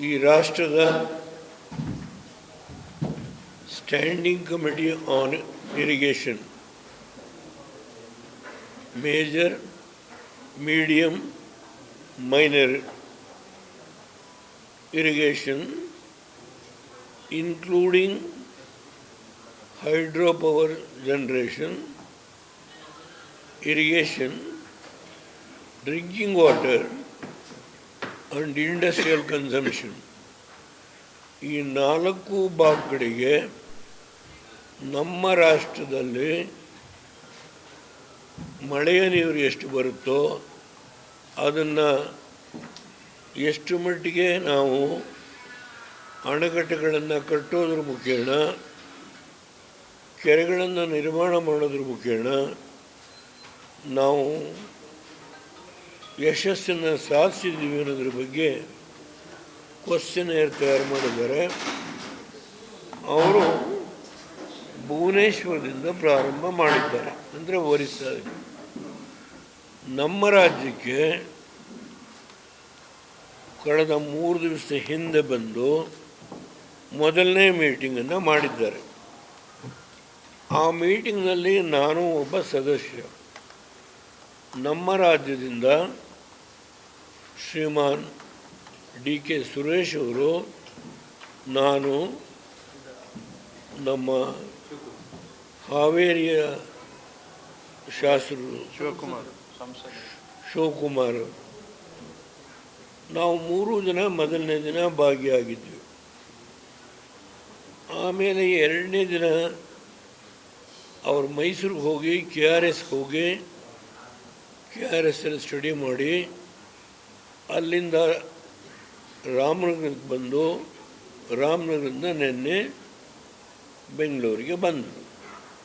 ಈ ರಾಷ್ಟ್ರದ standing committee on irrigation major medium minor irrigation including hydropower generation, irrigation, drinking water and industrial consumption ಈ ನಾಲ್ಕು ಭಾಗಗಳಿಗೆ ನಮ್ಮ ರಾಷ್ಟ್ರದಲ್ಲಿ ಮಳೆಯ ನೀರು ಎಷ್ಟು ಬರುತ್ತೋ ಅದನ್ನು ಎಷ್ಟು ಮಟ್ಟಿಗೆ ನಾವು ಅಣೆಕಟ್ಟೆಗಳನ್ನು ಕಟ್ಟೋದ್ರ ಮುಖೇಣ ಕೆರೆಗಳನ್ನು ನಿರ್ಮಾಣ ಮಾಡೋದ್ರ ಮುಖೇಣ ನಾವು ಯಶಸ್ಸನ್ನು ಸಾಧಿಸಿದ್ದೀವಿ ಅನ್ನೋದ್ರ ಬಗ್ಗೆ ಕ್ವಶನ್ ಏರ್ ತಯಾರು ಮಾಡಿದ್ದಾರೆ. ಅವರು ಭುವನೇಶ್ವರದಿಂದ ಪ್ರಾರಂಭ ಮಾಡಿದ್ದಾರೆ, ಅಂದರೆ ಒರಿಸ್ಸಾದಲ್ಲಿ ನಮ್ಮ ರಾಜ್ಯಕ್ಕೆ ಕಳೆದ ಮೂರು ದಿವಸ ಹಿಂದೆ ಬಂದು ಮೊದಲನೇ ಮೀಟಿಂಗನ್ನು ಮಾಡಿದ್ದಾರೆ. ಆ ಮೀಟಿಂಗ್ನಲ್ಲಿ ನಾನು ಒಬ್ಬ ಸದಸ್ಯ. ನಮ್ಮ ರಾಜ್ಯದಿಂದ ಶ್ರೀಮಾನ್ ಡಿ ಕೆ ಸುರೇಶ್ ಅವರು ನಾನು ನಮ್ಮ ಹಾವೇರಿಯ ಶಾಸಕರು ಶಿವಕುಮಾರ್ ಶಿವಕುಮಾರ್ ನಾವು ಮೂರು ಜನ ಮೊದಲನೇ ದಿನ ಭಾಗಿಯಾಗಿದ್ವಿ. ಆಮೇಲೆ ಎರಡನೇ ದಿನ ಅವರು ಮೈಸೂರಿಗೆ ಹೋಗಿ ಕೆ ಆರ್ ಎಸ್ಗೆ ಹೋಗಿ ಕೆ ಆರ್ ಎಸ್ ಅಲ್ಲಿ ಸ್ಟಡಿ ಮಾಡಿ ಅಲ್ಲಿಂದ ರಾಮನಗರಕ್ಕೆ ಬಂದು ರಾಮನಗರದಿಂದ ನಿನ್ನೆ ಬೆಂಗಳೂರಿಗೆ ಬಂದರು.